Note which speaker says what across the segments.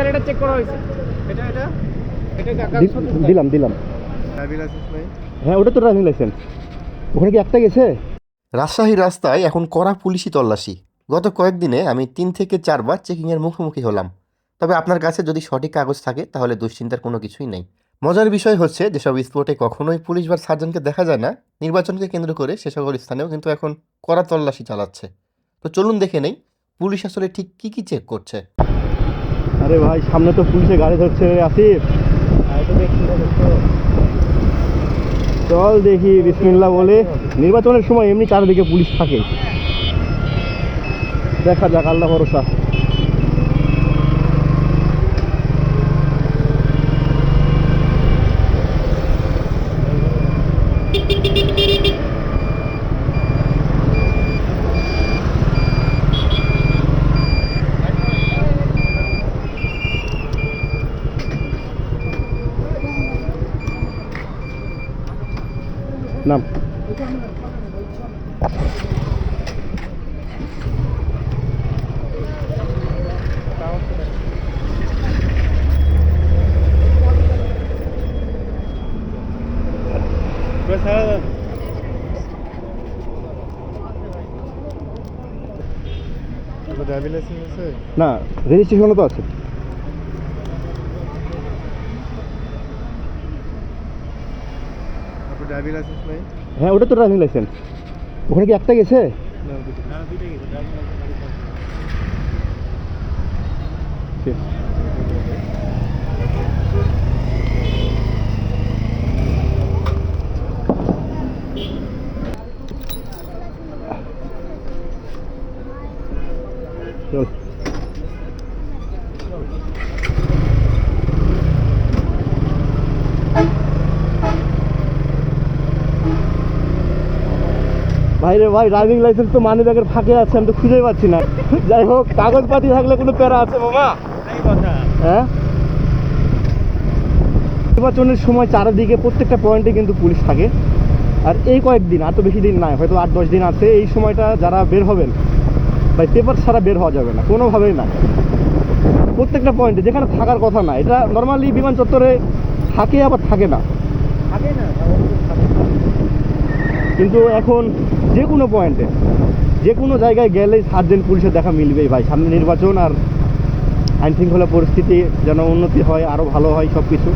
Speaker 1: Sir এটা check করা হয়েছে। এটা এটা? এটা
Speaker 2: দিলাম দিলাম।
Speaker 1: ড্রাইভিং লাইসেন্স নাই
Speaker 2: হ্যাঁ ওটা তো ড্রাইভিং লাইসেন্স ওখানে কি একটা গেছে?
Speaker 3: রাজশাহী রাস্তায় এখন কড়া পুলিশি তল্লাশি। গত কয়েকদিনে আমি তিন থেকে চারবার চেকিংয়ের মুখোমুখি হলাম। তবে আপনার কাছে যদি সঠিক কাগজ থাকে তাহলে দুশ্চিন্তার কোনো কিছুই নেই। মজার বিষয় হচ্ছে যেসব স্পটে কখনোই পুলিশ বা সার্জনকে দেখা যায় না নির্বাচনকে কেন্দ্র করে সে সকল স্থানেও কিন্তু এখন কড়া তল্লাশি চালাচ্ছে। তো চলুন দেখে নেই পুলিশ আসলে ঠিক কী কী চেক করছে।
Speaker 2: আরে ভাই, সামনে তো পুলিশে গাড়ি ধরছে আসিফ। চল দেখি বিসমিল্লা বলে। নির্বাচনের সময় এমনি চারিদিকে পুলিশ থাকে। দেখা যাক, আল্লাহ ভরসা। নাম।
Speaker 1: ড্রাইভিং লাইসেন্স আছে?
Speaker 2: না রেজিস্ট্রেশনও তো আছে
Speaker 1: আপনার ড্রাইভিং লাইসেন্স নাই?
Speaker 2: হ্যাঁ ওটা তো ড্রাইভিং লাইসেন্স ওখানে কি একটা গেছে? ঠিক। চল। ভাই রে ভাই ড্রাইভিং লাইসেন্স তো মানি ব্যাগের ফাঁকে আছে, আমি তো খুঁজেই পাচ্ছি না। যাই হোক, কাগজপাতি থাকলে কোনো প্যারা আছে
Speaker 1: কথা
Speaker 2: হ্যাঁ? নির্বাচনের সময় চারিদিকে প্রত্যেকটা পয়েন্টে কিন্তু পুলিশ থাকে। আর এই কয়েকদিন, আর তো বেশি দিন নাই, হয়তো আট দশ দিন আছে, এই সময়টা যারা বের হবেন, ভাই পেপার ছাড়া বের হওয়া যাবে না, কোনোভাবেই না। প্রত্যেকটা পয়েন্টে যেখানে থাকার কথা না, এটা নর্মালি বিমান চত্বরে থাকে, আবার থাকে না।
Speaker 1: থাকে না
Speaker 2: কিন্তু এখন যে কোনো পয়েন্টে যে কোনো জায়গায় গেলেই সাতজন পুলিশের দেখা মিলবেই ভাই। সামনে নির্বাচন আর আইন শৃঙ্খলা পরিস্থিতি যেন উন্নতি হয় আরও ভালো হয় সব কিছু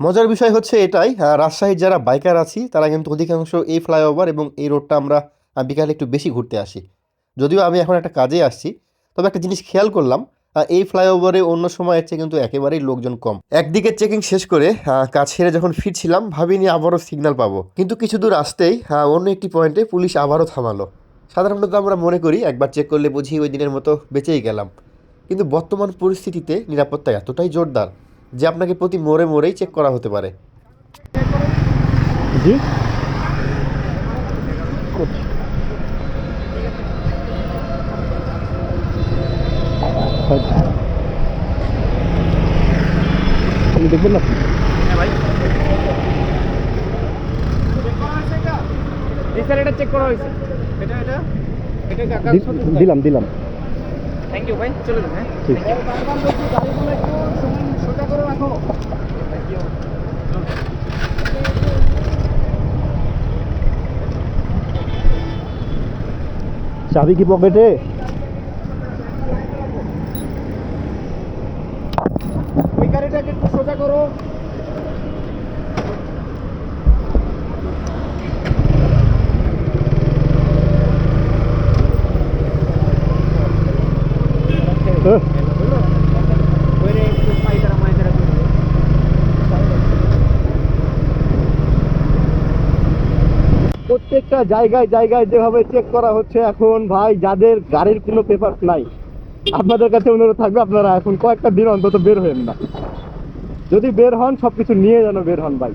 Speaker 3: মজার বিষয় হচ্ছে এটাই রাজশাহীর যারা বাইকার আছি, তারা কিন্তু অধিকাংশ এই ফ্লাইওভার এবং এই রোডটা আমরা বিকালে একটু বেশি ঘুরতে আসি। যদিও আমি এখন একটা কাজে আসছি, তবে একটা জিনিস খেয়াল করলাম এই ফ্লাইওভারে অন্য সময়ের চেয়ে কিন্তু একেবারেই লোকজন কম। একদিকে চেকিং শেষ করে কাজ সেরে যখন ফিরছিলাম, ভাবিনি আবারও সিগন্যাল পাবো। কিন্তু কিছু দূর আসতেই অন্য একটি পয়েন্টে পুলিশ আবারও থামালো। সাধারণত আমরা মনে করি, একবার চেক করলে বুঝি ওই দিনের মতো বেঁচেই গেলাম। কিন্তু বর্তমান পরিস্থিতিতে নিরাপত্তা এতটাই জোরদার যে আপনাকে প্রতি মোড়ে মোড়েই চেক করা হতে পারে।
Speaker 2: জি? দেখবেন না?
Speaker 1: হ্যাঁ ভাই। স্যার এটা চেক করা হয়েছে। এটা এটা? এটা
Speaker 2: দি- দিলাম দিলাম।
Speaker 1: থ্যাংক ইউ ভাই চলে যান হ্যাঁ।
Speaker 2: ঠিক।
Speaker 1: সোজা করে রাখো।
Speaker 2: চাবি কি পকেটে
Speaker 1: ওই গাড়িটাকে একটু সোজা করো
Speaker 2: হ্যাঁ।
Speaker 1: ওইরে একটু পাইতারা মাইতারা করে দিও।
Speaker 2: প্রত্যেকটা জায়গায় জায়গায় যেভাবে চেক করা হচ্ছে এখন ভাই, যাদের গাড়ির কোনো পেপার নাই, আপনাদের কাছে অনুরোধ থাকবে, আপনারা এখন কয়েকটা দিন অন্তত বের হবেন না। যদি বের হন সব কিছু নিয়ে যেন বের হন ভাই।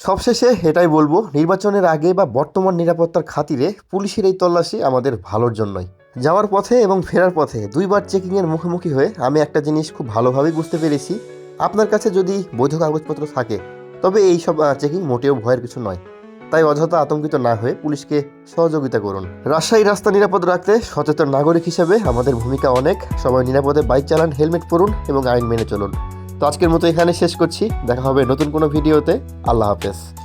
Speaker 3: সবশেষে এটাই বলব, নির্বাচনের আগে বা বর্তমান নিরাপত্তার খাতিরে পুলিশের এই তল্লাশি আমাদের ভালোর জন্যই। যাওয়ার পথে এবং ফেরার পথে দুইবার চেকিংয়ের মুখোমুখি হয়ে আমি একটা জিনিস খুব ভালোভাবেই বুঝতে পেরেছি। আপনার কাছে যদি বৈধ কাগজপত্র থাকে, তবে এই সব চেকিং মোটেও ভয়ের কিছু নয়। তাই অযথা আতঙ্কিত না হয়ে পুলিশকে সহযোগিতা করুন। রাজশাহী রাস্তা নিরাপদ রাখতে সচেতন নাগরিক হিসেবে আমাদের ভূমিকা অনেক। সবাই নিরাপদে বাইক চালান, হেলমেট পরুন এবং আইন মেনে চলুন। তো আজকের মতো এখানে শেষ করছি। দেখা হবে নতুন কোনো ভিডিওতে। আল্লাহ হাফেজ।